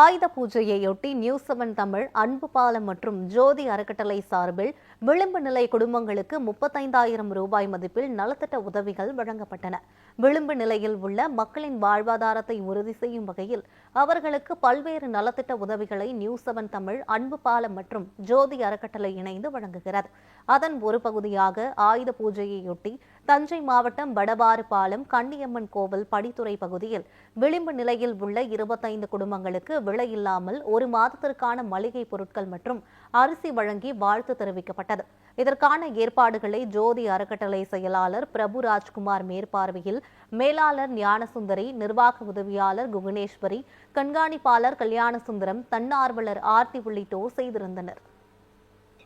ஆயுத பூஜையையொட்டி news seven Tamil அன்பு பாலம் மற்றும் ஜோதி அறக்கட்டளை சார்பில் விளிம்பு நிலை குடும்பங்களுக்கு முப்பத்தைந்தாயிரம் ரூபாய் மதிப்பில் நலத்திட்ட உதவிகள் வழங்கப்பட்டன. விளிம்பு நிலையில் உள்ள மக்களின் வாழ்வாதாரத்தை உறுதி செய்யும் வகையில் அவர்களுக்கு பல்வேறு நலத்திட்ட உதவிகளை நியூஸ் செவன் தமிழ் அன்பு பாலம் மற்றும் ஜோதி அறக்கட்டளை இணைந்து வழங்குகிறது. அதன் ஒரு பகுதியாக ஆயுத பூஜையையொட்டி தஞ்சை மாவட்டம் வடவாறு பாலம் கண்ணியம்மன் கோவில் படித்துறை பகுதியில் விளிம்பு நிலையில் உள்ள இருபத்தைந்து குடும்பங்களுக்கு விலையில்லாமல் ஒரு மாதத்திற்கான மளிகை பொருட்கள் மற்றும் அரிசி வழங்கி வாழ்த்து தெரிவிக்கப்பட்டது. இதற்கான ஏற்பாடுகளை ஜோதி அறக்கட்டளை செயலாளர் பிரபு ராஜ்குமார் மேற்பார்வையில் மேலாளர் ஞானசுந்தரி நிர்வாக உதவியாளர் குகணேஸ்வரி கண்காணிப்பாளர் கல்யாணசுந்தரம் தன்னார்வலர் ஆர்த்தி உள்ளிட்டோர் செய்திருந்தனர்.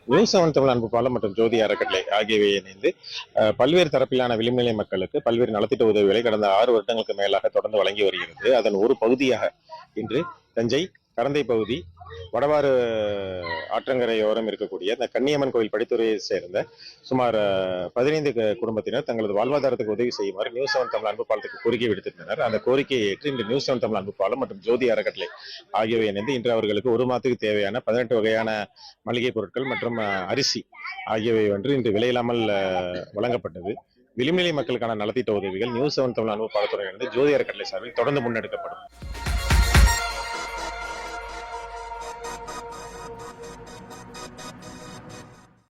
நியூஸ் செவன் தமிழ் அன்பு பாலம் மற்றும் ஜோதி அறக்கட்டளை ஆகியவை இணைந்து பல்வேறு தரப்பிலான விளிம்புநிலை மக்களுக்கு பல்வேறு நலத்திட்ட உதவிகளை கடந்த ஆறு வருடங்களுக்கு மேலாக தொடர்ந்து வழங்கி வருகிறது. அதன் ஒரு பகுதியாக இன்று தஞ்சை கரந்தை பகுதி வடவாறு ஆற்றங்கரையோரம் இருக்கக்கூடிய இந்த கன்னியம்மன் கோவில் படித்துறையை சேர்ந்த சுமார் பதினைந்து கு- குடும்பத்தினர் தங்களது வாழ்வாதாரத்துக்கு உதவி செய்யுமாறு நியூஸ் செவன் தமிழ் அன்பு பாலத்துக்கு கோரிக்கை விடுத்திருந்தனர். அந்த கோரிக்கையை ஏற்று இன்று நியூஸ் செவன் தமிழ் அன்பு பாலம் மற்றும் ஜோதி அறக்கட்டளை ஆகியவை இணைந்து இன்று அவர்களுக்கு ஒரு மாதத்துக்கு தேவையான பதினெட்டு வகையான மளிகை பொருட்கள் மற்றும் அரிசி ஆகியவை ஒன்று இன்று விலையில்லாமல் வழங்கப்பட்டது. விளிநிலை மக்களுக்கான நலத்திட்ட உதவிகள் நியூஸ் செவன் தமிழ் அன்பு பாடத்துறை ஜோதி அறக்கட்டளை சார்பில் தொடர்ந்து முன்னெடுக்கப்படும்.